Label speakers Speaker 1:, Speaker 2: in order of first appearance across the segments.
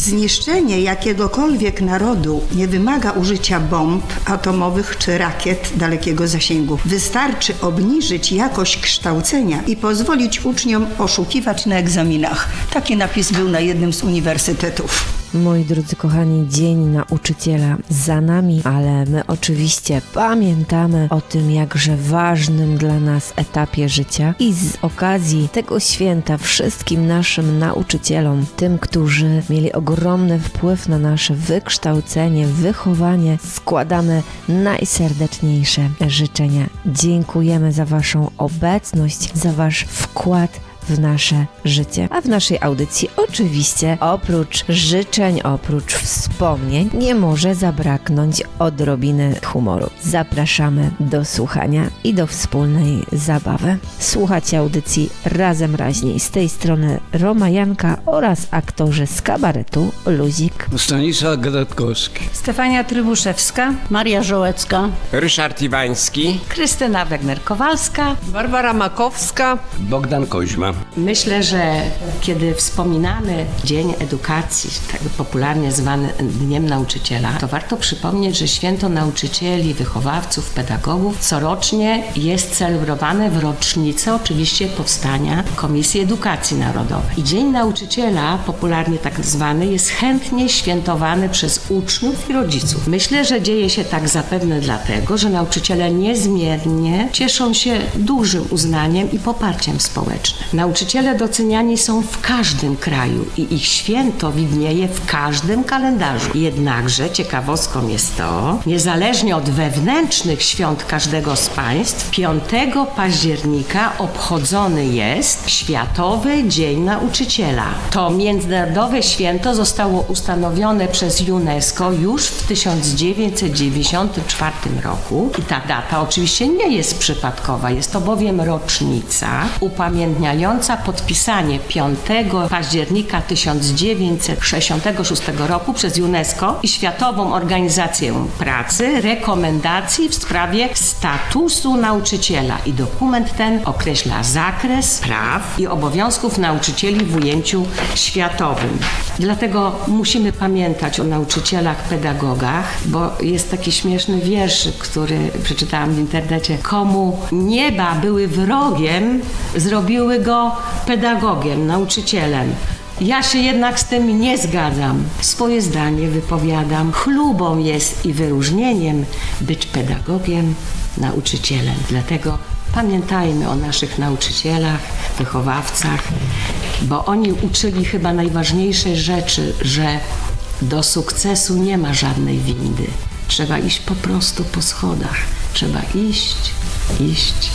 Speaker 1: Zniszczenie jakiegokolwiek narodu nie wymaga użycia bomb atomowych czy rakiet dalekiego zasięgu. Wystarczy obniżyć jakość kształcenia i pozwolić uczniom oszukiwać na egzaminach. Taki napis był na jednym z uniwersytetów.
Speaker 2: Moi drodzy kochani, Dzień Nauczyciela za nami, ale my oczywiście pamiętamy o tym jakże ważnym dla nas etapie życia i z okazji tego święta wszystkim naszym nauczycielom, tym, którzy mieli ogromny wpływ na nasze wykształcenie, wychowanie, składamy najserdeczniejsze życzenia. Dziękujemy za Waszą obecność, za Wasz wkład w nasze życie. A w naszej audycji oczywiście oprócz życzeń, oprócz wspomnień nie może zabraknąć odrobiny humoru. Zapraszamy do słuchania i do wspólnej zabawy. Słuchacie audycji Razem Raźniej. Z tej strony Roma Janka oraz aktorzy z kabaretu Luzik.
Speaker 3: Stanisław Gradkowski.
Speaker 4: Stefania Trybuszewska.
Speaker 5: Maria Żołecka.
Speaker 6: Ryszard Iwański.
Speaker 4: Krystyna Wegner-Kowalska.
Speaker 7: Barbara Makowska.
Speaker 3: Bogdan Koźma.
Speaker 8: Myślę, że kiedy wspominamy Dzień Edukacji, tak popularnie zwany Dniem Nauczyciela, to warto przypomnieć, że święto nauczycieli, wychowawców, pedagogów corocznie jest celebrowane w rocznicę oczywiście powstania Komisji Edukacji Narodowej. I Dzień Nauczyciela, popularnie tak zwany, jest chętnie świętowany przez uczniów i rodziców. Myślę, że dzieje się tak zapewne dlatego, że nauczyciele niezmiernie cieszą się dużym uznaniem i poparciem społecznym. Nauczyciele doceniani są w każdym kraju i ich święto widnieje w każdym kalendarzu. Jednakże ciekawostką jest to, niezależnie od wewnętrznych świąt każdego z państw, 5 października obchodzony jest Światowy Dzień Nauczyciela. To międzynarodowe święto zostało ustanowione przez UNESCO już w 1994 roku i ta data oczywiście nie jest przypadkowa, jest to bowiem rocznica upamiętniająca podpisanie 5 października 1966 roku przez UNESCO i Światową Organizację Pracy rekomendacji w sprawie statusu nauczyciela i dokument ten określa zakres praw i obowiązków nauczycieli w ujęciu światowym. Dlatego musimy pamiętać o nauczycielach, pedagogach, bo jest taki śmieszny wierszyk, który przeczytałam w internecie. Komu nieba były wrogiem, zrobiły go pedagogiem, nauczycielem. Ja się jednak z tym nie zgadzam. Swoje zdanie wypowiadam. Chlubą jest i wyróżnieniem być pedagogiem, nauczycielem. Dlatego pamiętajmy o naszych nauczycielach, wychowawcach, bo oni uczyli chyba najważniejszej rzeczy, że do sukcesu nie ma żadnej windy. Trzeba iść po prostu po schodach. Trzeba iść, iść,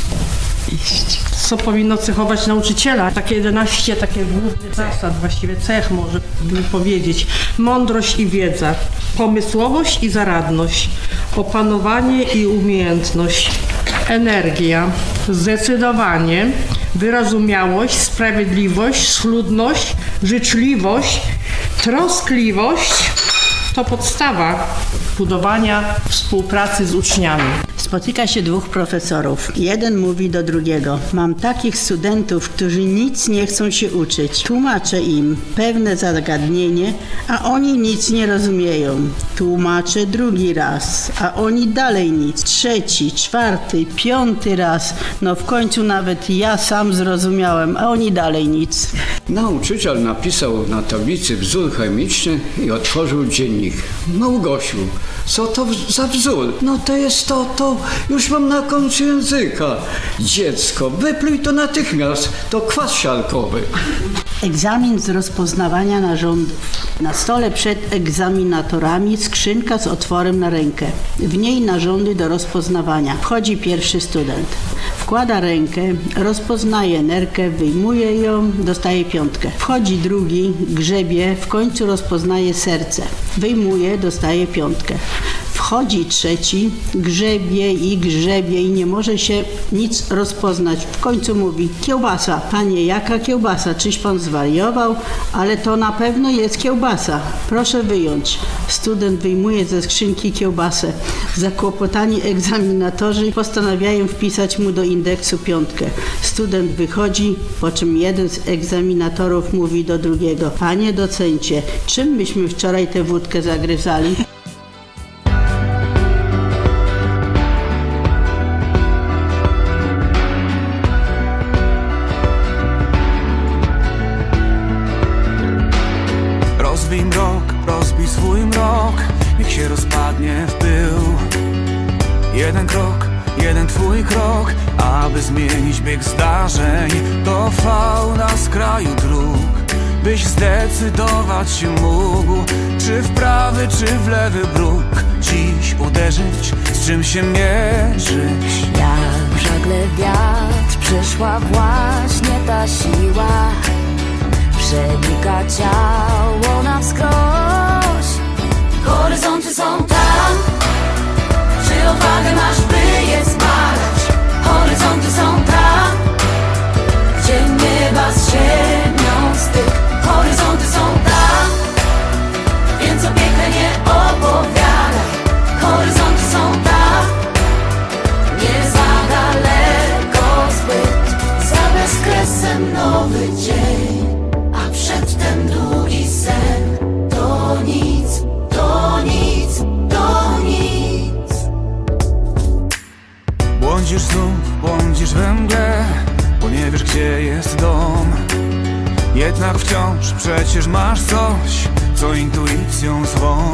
Speaker 8: iść.
Speaker 7: Co powinno cechować nauczyciela? Takie 11 takie głównych zasad, właściwie cech może bym powiedzieć. Mądrość i wiedza, pomysłowość i zaradność, opanowanie i umiejętność, energia, zdecydowanie, wyrozumiałość, sprawiedliwość, schludność, życzliwość, troskliwość to podstawa budowania współpracy z uczniami.
Speaker 5: Spotyka się dwóch profesorów. Jeden mówi do drugiego: Mam takich studentów, którzy nic nie chcą się uczyć. Tłumaczę im pewne zagadnienie, a oni nic nie rozumieją. Tłumaczę drugi raz, a oni dalej nic. Trzeci, czwarty, piąty raz. No w końcu nawet ja sam zrozumiałem, a oni dalej nic.
Speaker 3: Nauczyciel napisał na tablicy wzór chemiczny i otworzył dziennik. Małgosiu, co to za wzór? No to jest to, to już mam na końcu języka. Dziecko, wypluj to natychmiast, to kwas siarkowy.
Speaker 5: Egzamin z rozpoznawania narządów. Na stole przed egzaminatorami skrzynka z otworem na rękę. W niej narządy do rozpoznawania. Wchodzi pierwszy student. Wkłada rękę, rozpoznaje nerkę, wyjmuje ją, dostaje piątkę. Wchodzi drugi, grzebie, w końcu rozpoznaje serce. Wyjmuje, dostaje piątkę. Wchodzi trzeci, grzebie i grzebie i nie może się nic rozpoznać. W końcu mówi, kiełbasa. Panie, jaka kiełbasa? Czyś pan zwariował? Ale to na pewno jest kiełbasa. Proszę wyjąć. Student wyjmuje ze skrzynki kiełbasę. Zakłopotani egzaminatorzy postanawiają wpisać mu do indeksu piątkę. Student wychodzi, po czym jeden z egzaminatorów mówi do drugiego: Panie docencie, czym myśmy wczoraj tę wódkę zagryzali?
Speaker 9: Jeden twój krok Aby zmienić bieg zdarzeń To fauna z kraju dróg. Byś zdecydować się mógł Czy w prawy, czy w lewy bruk. Dziś uderzyć, z czym się mierzyć.
Speaker 10: Jak żagle wiatr przyszła właśnie ta siła. Przenika ciało na wskroś Horyzonty są tam Czy odwagę masz,
Speaker 9: Błądzisz znów, błądzisz we mgle Bo nie wiesz gdzie jest dom. Jednak wciąż przecież masz coś Co intuicją zwą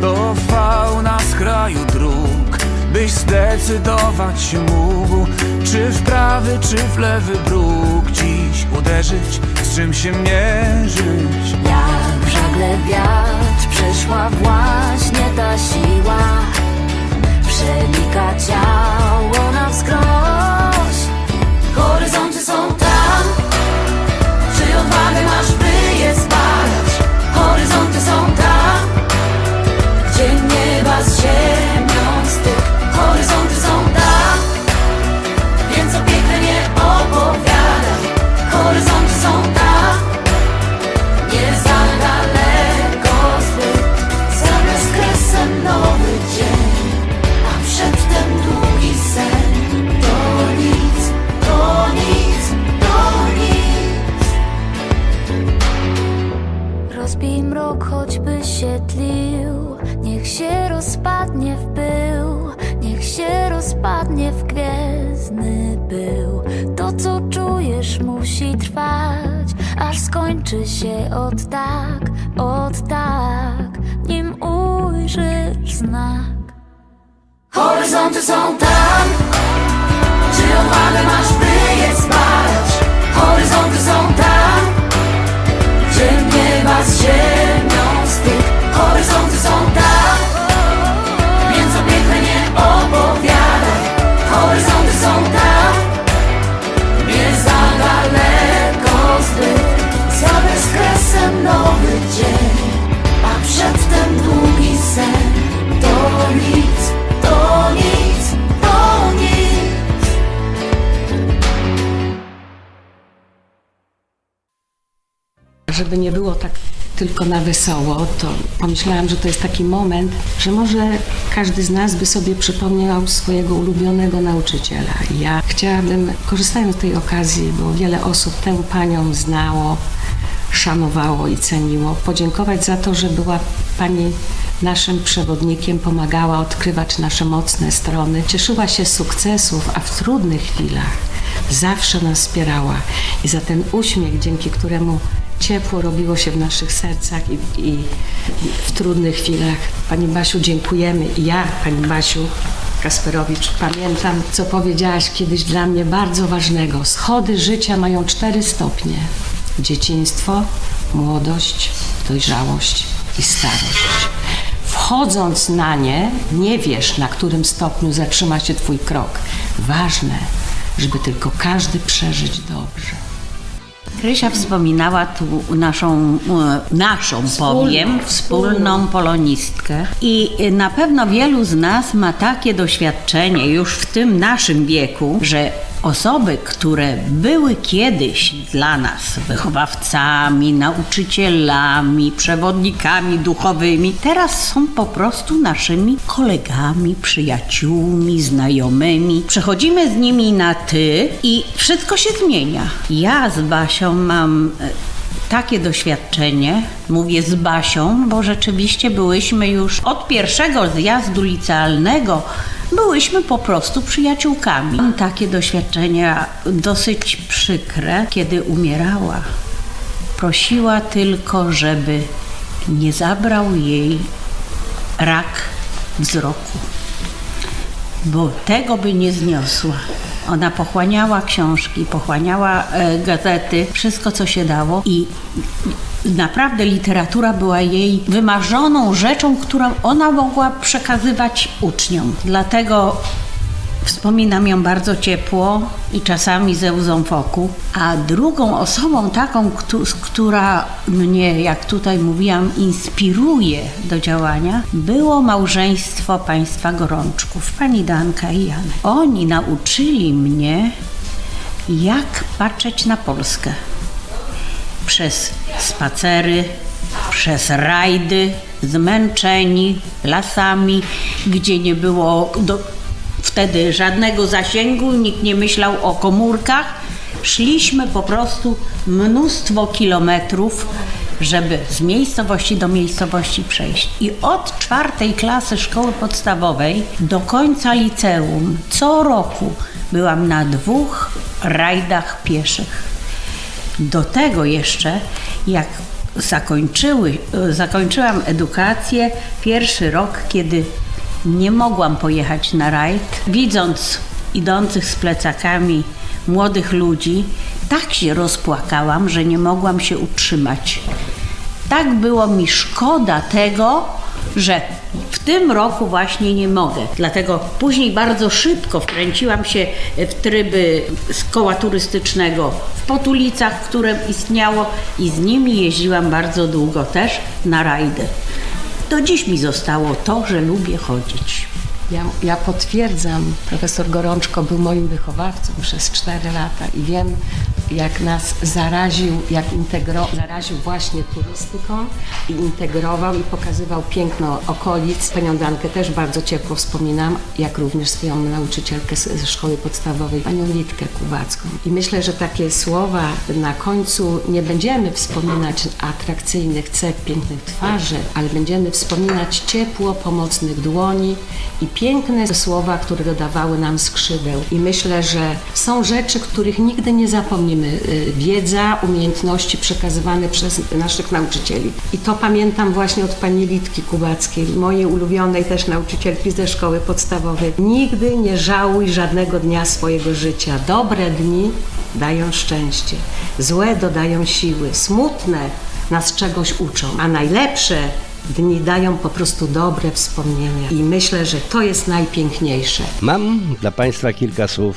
Speaker 9: To fauna z kraju dróg Byś zdecydować się mógł Czy w prawy, czy w lewy bruk. Dziś uderzyć, z czym się mierzyć.
Speaker 10: Jak żagle wiatr przyszła właśnie ta siła Skończy się od tak, od tak Nim ujrzysz znak? Horyzonty są tam Czy odwagę masz, by
Speaker 8: Żeby nie było tak tylko na wesoło, to pomyślałam, że to jest taki moment, że może każdy z nas by sobie przypomniał swojego ulubionego nauczyciela. Ja chciałabym, korzystając z tej okazji, bo wiele osób tę panią znało, szanowało i ceniło, podziękować za to, że była pani naszym przewodnikiem, pomagała odkrywać nasze mocne strony, cieszyła się sukcesów, a w trudnych chwilach zawsze nas wspierała. I za ten uśmiech, dzięki któremu ciepło robiło się w naszych sercach i, i w trudnych chwilach. Pani Basiu, dziękujemy. I ja, Pani Basiu Kasperowicz, pamiętam, co powiedziałaś kiedyś dla mnie bardzo ważnego. Schody życia mają cztery stopnie. Dzieciństwo, młodość, dojrzałość i starość. Wchodząc na nie, nie wiesz, na którym stopniu zatrzyma się Twój krok. Ważne, żeby tylko każdy przeżyć dobrze.
Speaker 11: Krysia wspominała tu naszą, e, naszą powiem, wspólną polonistkę. I e, na pewno wielu z nas ma takie doświadczenie już w tym naszym wieku, że osoby, które były kiedyś dla nas wychowawcami, nauczycielami, przewodnikami duchowymi, teraz są po prostu naszymi kolegami, przyjaciółmi, znajomymi. Przechodzimy z nimi na ty i wszystko się zmienia. Ja z Basią mam e, takie doświadczenie, mówię z Basią, bo rzeczywiście byłyśmy już od pierwszego zjazdu licealnego, byłyśmy po prostu przyjaciółkami. Mam takie doświadczenia dosyć przykre, kiedy umierała. Prosiła tylko, żeby nie zabrał jej rak wzroku bo tego by nie zniosła. Ona pochłaniała książki, pochłaniała e, gazety, wszystko co się dało i naprawdę literatura była jej wymarzoną rzeczą, którą ona mogła przekazywać uczniom. Dlatego Wspominam ją bardzo ciepło i czasami ze łzą w oku. A drugą osobą taką, która mnie, jak tutaj mówiłam, inspiruje do działania, było małżeństwo państwa Gorączków, pani Danka i Janek. Oni nauczyli mnie, jak patrzeć na Polskę. Przez spacery, przez rajdy, zmęczeni lasami, gdzie nie było do, wtedy żadnego zasięgu, nikt nie myślał o komórkach. Szliśmy po prostu mnóstwo kilometrów, żeby z miejscowości do miejscowości przejść. I od czwartej klasy szkoły podstawowej do końca liceum co roku byłam na dwóch rajdach pieszych. Do tego jeszcze, jak zakończyły, zakończyłam edukację, pierwszy rok, kiedy nie mogłam pojechać na rajd, widząc idących z plecakami młodych ludzi, tak się rozpłakałam, że nie mogłam się utrzymać. Tak było mi szkoda tego, że w tym roku właśnie nie mogę. Dlatego później bardzo szybko wkręciłam się w tryby z koła turystycznego w Potulicach, które istniało i z nimi jeździłam bardzo długo też na rajdy. Do dziś mi zostało to, że lubię chodzić.
Speaker 8: Ja, ja potwierdzam, profesor Gorączko był moim wychowawcą przez 4 lata i wiem, jak nas zaraził, jak integro, zaraził właśnie turystyką i integrował i pokazywał piękno okolic. Panią Dankę też bardzo ciepło wspominam, jak również swoją nauczycielkę ze szkoły podstawowej, panią Litkę Kubacką. I myślę, że takie słowa na końcu nie będziemy wspominać atrakcyjnych cech, pięknych twarzy, ale będziemy wspominać ciepło pomocnych dłoni i piękne słowa, które dodawały nam skrzydeł. I myślę, że są rzeczy, których nigdy nie zapomnimy. Y, Wiedza, umiejętności przekazywane przez naszych nauczycieli. I to pamiętam właśnie od pani Litki Kubackiej, mojej ulubionej też nauczycielki ze szkoły podstawowej. Nigdy nie żałuj żadnego dnia swojego życia. Dobre dni dają szczęście, złe dodają siły, smutne nas czegoś uczą, a najlepsze dni dają po prostu dobre wspomnienia. I myślę, że to jest najpiękniejsze.
Speaker 12: Mam dla Państwa kilka słów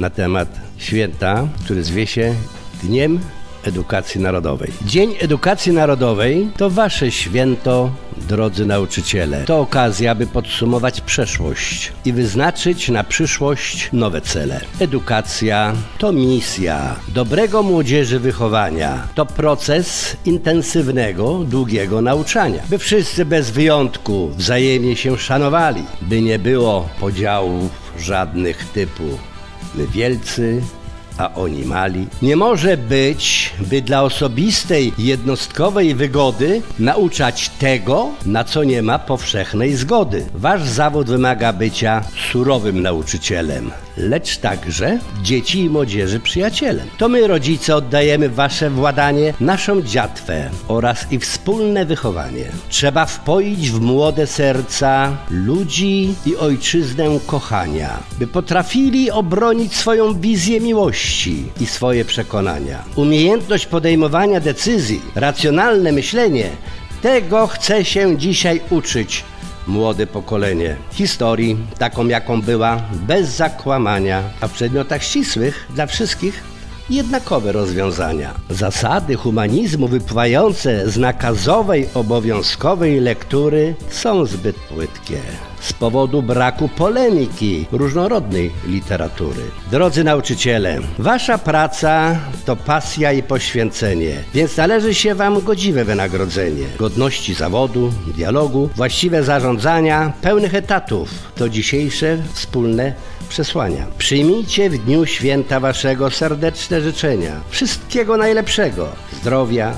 Speaker 12: na temat święta, który zwie się Dniem Edukacji Narodowej. Dzień Edukacji Narodowej to Wasze święto, drodzy nauczyciele. To okazja, by podsumować przeszłość i wyznaczyć na przyszłość nowe cele. Edukacja to misja dobrego młodzieży wychowania. To proces intensywnego, długiego nauczania. By wszyscy bez wyjątku wzajemnie się szanowali. By nie było podziałów żadnych typu wielcy, a oni mali. Nie może być, by dla osobistej, jednostkowej wygody nauczać tego, na co nie ma powszechnej zgody. Wasz zawód wymaga bycia surowym nauczycielem, lecz także dzieci i młodzieży przyjacielem. To my, rodzice, oddajemy wasze władanie, naszą dziatwę oraz i wspólne wychowanie. Trzeba wpoić w młode serca ludzi i ojczyznę kochania, by potrafili obronić swoją wizję miłości i swoje przekonania. Umiejętność podejmowania decyzji, racjonalne myślenie, tego chce się dzisiaj uczyć młode pokolenie. Historii, taką jaką była, bez zakłamania, a w przedmiotach ścisłych dla wszystkich jednakowe rozwiązania. Zasady humanizmu wypływające z nakazowej, obowiązkowej lektury są zbyt płytkie z powodu braku polemiki różnorodnej literatury. Drodzy nauczyciele, wasza praca to pasja i poświęcenie, więc należy się wam godziwe wynagrodzenie, godności zawodu, dialogu, właściwe zarządzania, pełnych etatów. To dzisiejsze wspólne przesłania. Przyjmijcie w dniu święta waszego serdeczne życzenia. Wszystkiego najlepszego. Zdrowia,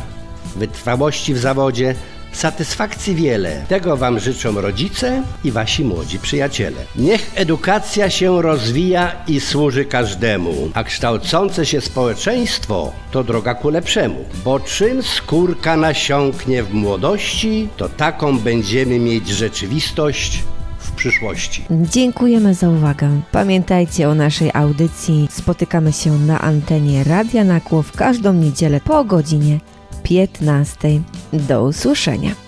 Speaker 12: wytrwałości w zawodzie, satysfakcji wiele. Tego Wam życzą rodzice i Wasi młodzi przyjaciele. Niech edukacja się rozwija i służy każdemu, a kształcące się społeczeństwo to droga ku lepszemu. Bo czym skórka nasiąknie w młodości, to taką będziemy mieć rzeczywistość w przyszłości.
Speaker 2: Dziękujemy za uwagę. Pamiętajcie o naszej audycji. Spotykamy się na antenie Radia Nakło w każdą niedzielę po godzinie 15. Do usłyszenia.